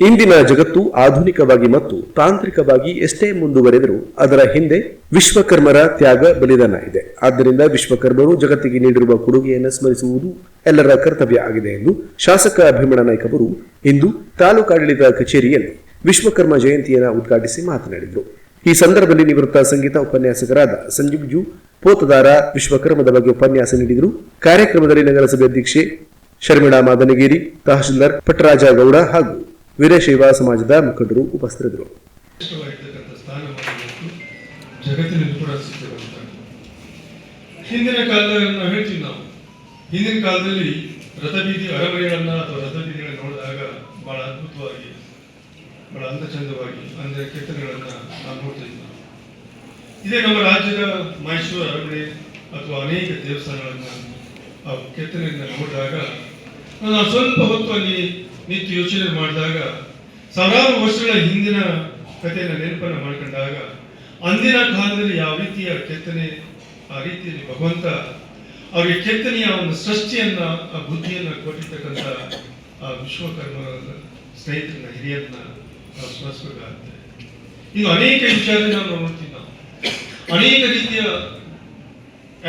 ಇಂದಿನ ಜಗತ್ತು ಆಧುನಿಕವಾಗಿ ಮತ್ತು ತಾಂತ್ರಿಕವಾಗಿ ಎಷ್ಟೇ ಮುಂದುವರೆದರೂ ಅದರ ಹಿಂದೆ ವಿಶ್ವಕರ್ಮರ ತ್ಯಾಗ ಬಲಿದಾನ ಇದೆ. ಆದ್ದರಿಂದ ವಿಶ್ವಕರ್ಮರು ಜಗತ್ತಿಗೆ ನೀಡಿರುವ ಕೊಡುಗೆಯನ್ನು ಸ್ಮರಿಸುವುದು ಎಲ್ಲರ ಕರ್ತವ್ಯ ಆಗಿದೆ ಎಂದು ಶಾಸಕ ಭೀಮಣ್ಣ ನಾಯ್ಕ ಅವರು ಇಂದು ತಾಲೂಕಾಡಳಿತ ಕಚೇರಿಯಲ್ಲಿ ವಿಶ್ವಕರ್ಮ ಜಯಂತಿಯನ್ನು ಉದ್ಘಾಟಿಸಿ ಮಾತನಾಡಿದರು. ಈ ಸಂದರ್ಭದಲ್ಲಿ ನಿವೃತ್ತ ಸಂಗೀತ ಉಪನ್ಯಾಸಕರಾದ ಸಂಜೀವ್ ಜು ಪೋತದಾರ ವಿಶ್ವಕರ್ಮದ ಬಗ್ಗೆ ಉಪನ್ಯಾಸ ನೀಡಿದರು. ಕಾರ್ಯಕ್ರಮದಲ್ಲಿ ನಗರಸಭೆ ಅಧ್ಯಕ್ಷೆ ಶರ್ಮಿಳಾ ಮಾದನಗಿರಿ, ತಹಶೀಲ್ದಾರ್ ಪಟ್ಟರಾಜ ಗೌಡ ಹಾಗೂ ವೀರಶೈವ ಸಮಾಜದ ಮುಖಂಡರು ಉಪಸ್ಥಿತರಿದ್ದರು. ಹಿಂದಿನ ಕಾಲದಲ್ಲಿ ನಾವು ಹೇಳ್ತೀವಿ ನಾವು. ಹಿಂದಿನ ಕಾಲದಲ್ಲಿ ರಥಬೀದಿ ಅರಮನೆಗಳನ್ನ ಅಥವಾ ರಥಬೀದಿಗಳನ್ನ ನೋಡಿದಾಗ ಬಹಳ ಅದ್ಭುತವಾಗಿ, ಬಹಳ ಅಂದಚಂದವಾಗಿ, ಅಂದರೆ ಕೆತ್ತನೆಗಳನ್ನ ನಾವು ನೋಡ್ತಿದ್ವಿ ನಾವು ಇದೇ ನಮ್ಮ ರಾಜ್ಯದ ಮೈಸೂರು ಅರಮನೆ ಅಥವಾ ಅನೇಕ ದೇವಸ್ಥಾನಗಳನ್ನ ಆ ಕೆತ್ತನೆಯನ್ನ ನೋಡಿದಾಗ ನಾವು ಸ್ವಲ್ಪ ಹೊತ್ತು ಅಲ್ಲಿ ನಿಂತು ಯೋಚನೆ ಮಾಡಿದಾಗ, ಸಾವಿರಾರು ವರ್ಷಗಳ ಹಿಂದಿನ ಕಥೆಯನ್ನು ನೆನಪನ್ನು ಮಾಡ್ಕೊಂಡಾಗ, ಅಂದಿನ ಕಾಲದಲ್ಲಿ ಯಾವ ರೀತಿಯ ಕೆತ್ತನೆ, ಆ ರೀತಿಯಲ್ಲಿ ಭಗವಂತ ಅವರಿಗೆ ಕೆತ್ತನೆಯ ಒಂದು ಸೃಷ್ಟಿಯನ್ನ, ಆ ಬುದ್ಧಿಯನ್ನ ಕೊಟ್ಟಿರ್ತಕ್ಕಂಥ ಆ ವಿಶ್ವಕರ್ಮ ಸ್ನೇಹಿತರನ್ನ, ಹಿರಿಯರನ್ನ ಸ್ಮರಿಸಬೇಕಾಗುತ್ತೆ. ಇದು ಅನೇಕ ವಿಚಾರ ನಾವು ನೋಡ್ತೀವಿ ನಾವು. ಅನೇಕ ರೀತಿಯ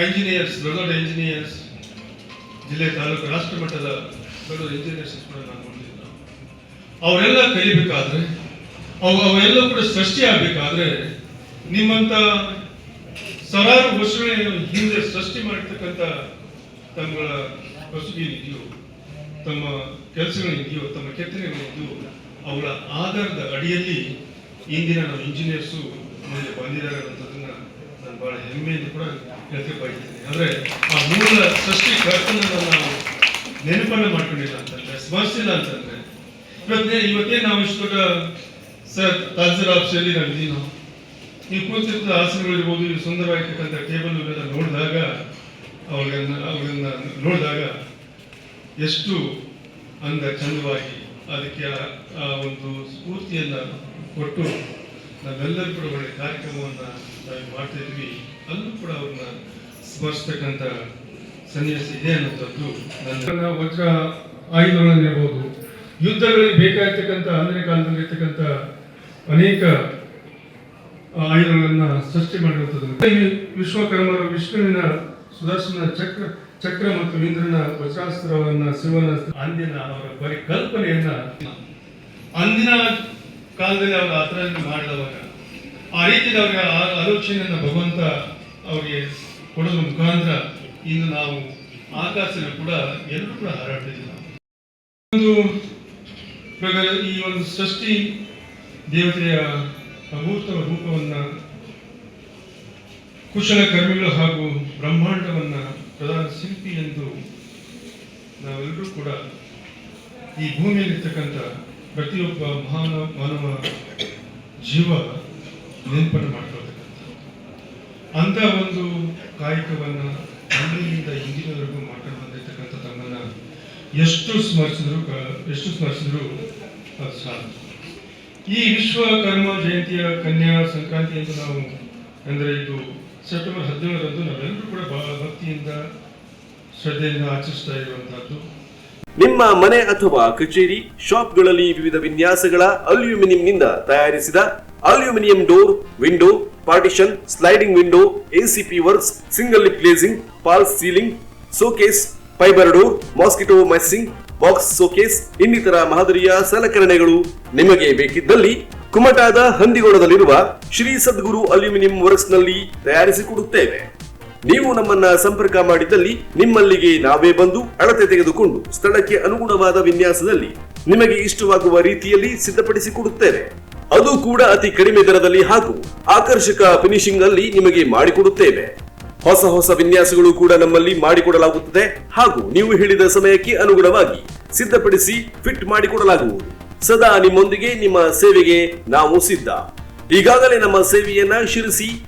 ಎಂಜಿನಿಯರ್ಸ್ ದೊಡ್ಡ ದೊಡ್ಡ ಎಂಜಿನಿಯರ್ಸ್ ಜಿಲ್ಲೆ ತಾಲೂಕು ರಾಷ್ಟ್ರ ದೊಡ್ಡ ಇಂಜಿನಿಯರ್ಸ್ ನಾನು ಅವರೆಲ್ಲ ಕಲಿಬೇಕಾದ್ರೆ, ಅವು ಕೂಡ ಸೃಷ್ಟಿ ಆಗಬೇಕಾದ್ರೆ, ನಿಮ್ಮಂತ ಸರಾರು ವರ್ಷಗಳ ಹಿಂದೆ ಸೃಷ್ಟಿ ಮಾಡಿರ್ತಕ್ಕಂಥ ತಮ್ಮಗಳ ಇದೆಯೋ ತಮ್ಮ ಕೆಲಸಗಳಿದೆಯೋ, ತಮ್ಮ ಕೆತ್ತನೆಗಳಿದೆಯೋ, ಅವಳ ಆಧಾರದ ಅಡಿಯಲ್ಲಿ ಇಂದಿನ ನಮ್ಮ ಇಂಜಿನಿಯರ್ಸು ಮುಂದೆ ಬಂದಿದ್ದಾರೆ ಅನ್ನೋದನ್ನ ನಾನು ಬಹಳ ಹೆಮ್ಮೆಯಿಂದ ಕೂಡ ಹೇಳ್ತಾ ಬಯಸ್ತೀನಿ ಅಂದರೆ ಆ ಮೂಲ ಸೃಷ್ಟಿ ಕರ್ತನನ್ನು ನಾವು ನೆನಪನ್ನ ಮಾಡ್ಕೊಂಡಿಲ್ಲ ಅಂತಂದ್ರೆ ಸ್ಮರಿಸಿಲ್ಲ ಅಂತಂದ್ರೆ. ಇವತ್ತೇ ಇವತ್ತೇ ನಾವು ಇಷ್ಟು ದೊಡ್ಡ, ಸರ್ ತಾಜರ್ ಆಫೀಸಲ್ಲಿ ನಾವು ಇದೀವಿ ನಾವು ನೀವು ಕೂತಿದ್ದ ಆಸನಗಳಿರ್ಬೋದು ಇವ್ರು ಸುಂದರವಾಗಿರ್ತಕ್ಕಂಥ ಟೇಬಲ್ ಇವೆಲ್ಲ ನೋಡಿದಾಗ ಅವ್ರನ್ನ ಅವ್ರನ್ನ ನೋಡಿದಾಗ ಎಷ್ಟು ಅಂದ ಚಂದವಾಗಿ ಅದಕ್ಕೆ ಆ ಒಂದು ಸ್ಫೂರ್ತಿಯನ್ನು ಕೊಟ್ಟು ನಾವೆಲ್ಲರೂ ಕೂಡ ಒಳ್ಳೆ ಕಾರ್ಯಕ್ರಮವನ್ನು ನಾವು ಮಾಡ್ತಾ ಇದ್ವಿ. ಅಲ್ಲೂ ಕೂಡ ಅವ್ರನ್ನ ಸ್ಮರಿಸ್ತಕ್ಕಂಥ ಸನ್ನಿವೇಶ ಇದೆ ಅನ್ನುವಂಥದ್ದು ನನ್ನ ವಜ್ರ ಆಯುಧಗಳನ್ನಿರ್ಬೋದು ಯುದ್ಧಗಳಿಗೆ ಬೇಕಾಗಿರ್ತಕ್ಕಂಥ ಅಂದಿನ ಕಾಲದಲ್ಲಿ ಇರ್ತಕ್ಕಂಥ ಅನೇಕ ಆಯುಧಗಳನ್ನ ಸೃಷ್ಟಿ ಮಾಡಿರುತ್ತದೆ ವಿಶ್ವಕರ್ಮರು ವಿಷ್ಣುವಿನ ಸುದರ್ಶನ ಚಕ್ರ ಚಕ್ರ ಮತ್ತು ಇಂದ್ರನ ವಜ್ರಾಸ್ತ್ರವನ್ನ ಶಿವನ ಅಂದಿನ ಅವರ ಪರಿಕಲ್ಪನೆಯನ್ನ ಅಂದಿನ ಕಾಲದಲ್ಲಿ ಅವರು ಆ ಮಾಡಿದವಾಗ, ಆ ರೀತಿ ಅವರ ಆಲೋಚನೆಯನ್ನ ಭಗವಂತ ಅವರಿಗೆ ಕೊಡೋದ್ರ ಮುಖಾಂತರ ಇಂದು ನಾವು ಆಕಾಶನ ಕೂಡ ಎಲ್ಲರೂ ಕೂಡ ಹಾರಾಡ್ತಿದ್ದೀವಿ. ಒಂದು ಪ್ರಕಾರ ಈ ಒಂದು ಸೃಷ್ಟಿ ದೇವತೆಯ ಅಮೂರ್ತ ರೂಪವನ್ನ ಕುಶಲ ಕರ್ಮಿಗಳು ಹಾಗೂ ಬ್ರಹ್ಮಾಂಡವನ್ನ ಪ್ರಧಾನ ಶಿಲ್ಪಿ ಎಂದು ನಾವೆಲ್ಲರೂ ಕೂಡ ಈ ಭೂಮಿಯಲ್ಲಿರ್ತಕ್ಕಂಥ ಪ್ರತಿಯೊಬ್ಬ ಮಹಾನ ಮಾನವ ಜೀವ ನೆನಪನ್ನು ಮಾಡ್ಕೊಳ್ತಕ್ಕಂಥ ಅಂತ ಒಂದು ಕಾಯಕವನ್ನ ಅಂದಿನಿಂದ ಇಂದಿನವರೆಗೂ ಮಾಡ್ಕೊಂಡು ಬಂದಿರ್ತಕ್ಕಂಥ ತಮ್ಮನ್ನ ಎಷ್ಟು ಸ್ಮರಿಸಿದ್ರು ಎಷ್ಟು ಸ್ಮರಿಸಿದ್ರು ಅದು ಸಾಲದು ಈ ವಿಶ್ವಕರ್ಮ ಜಯಂತಿಯ ಕನ್ಯಾ ಸಂಕ್ರಾಂತಿ ಅಂತ ನಾವು ಅಂದರೆ ಇದು ಸೆಪ್ಟೆಂಬರ್ ಹದಿನೇಳರಂದು ನಾವೆಲ್ಲರೂ ಕೂಡ ಬಹಳ ಭಕ್ತಿಯಿಂದ ಶ್ರದ್ಧೆಯಿಂದ ಆಚರಿಸ್ತಾ ಇರುವಂತಹದ್ದು. ನಿಮ್ಮ ಮನೆ ಅಥವಾ ಕಚೇರಿ, ಶಾಪ್ಗಳಲ್ಲಿ ವಿವಿಧ ವಿನ್ಯಾಸಗಳ ಅಲ್ಯೂಮಿನಿಯಂನಿಂದ ತಯಾರಿಸಿದ aluminium door, window partition sliding window ACP works single lip glazing false ceiling showcase fibre door mosquito meshing box showcase ಇನ್ನಿತರ ಮಾದರಿಯ ಸಲಕರಣೆಗಳು ನಿಮಗೆ ಬೇಕಿದ್ದಲ್ಲಿ ಕುಮಟಾದ ಹಂದಿಗೋಣದಲ್ಲಿರುವ ಶ್ರೀ ಸದ್ಗುರು ಅಲ್ಯೂಮಿನಿಯಂ ವರ್ಕ್ಸ್ನಲ್ಲಿ ತಯಾರಿಸಿಕೊಡುತ್ತೇವೆ. ನೀವು ನಮ್ಮನ್ನ ಸಂಪರ್ಕ ಮಾಡಿದಲ್ಲಿ ನಿಮ್ಮಲ್ಲಿಗೆ ನಾವೇ ಬಂದು ಅಳತೆ ತೆಗೆದುಕೊಂಡು ಸ್ಥಳಕ್ಕೆ ಅನುಗುಣವಾದ ವಿನ್ಯಾಸದಲ್ಲಿ ನಿಮಗೆ ಇಷ್ಟವಾಗುವ ರೀತಿಯಲ್ಲಿ ಸಿದ್ಧಪಡಿಸಿಕೊಡುತ್ತೇವೆ. ಅದು ಕೂಡ ಅತಿ ಕಡಿಮೆ ದರದಲ್ಲಿ ಹಾಗೂ ಆಕರ್ಷಕ ಫಿನಿಶಿಂಗ್ ಅಲ್ಲಿ ನಿಮಗೆ ಮಾಡಿಕೊಡುತ್ತೇವೆ. ಹೊಸ ಹೊಸ ವಿನ್ಯಾಸಗಳು ಕೂಡ ನಮ್ಮಲ್ಲಿ ಮಾಡಿಕೊಡಲಾಗುತ್ತದೆ ಹಾಗೂ ನೀವು ಹೇಳಿದ ಸಮಯಕ್ಕೆ ಅನುಗುಣವಾಗಿ ಸಿದ್ಧಪಡಿಸಿ ಫಿಟ್ ಮಾಡಿಕೊಡಲಾಗುವುದು. ಸದಾ ನಿಮ್ಮೊಂದಿಗೆ ನಿಮ್ಮ ಸೇವೆಗೆ ನಾವು ಸಿದ್ಧ. ಈಗಾಗಲೇ ನಮ್ಮ ಸೇವೆಯನ್ನ ಶಿರಸಿ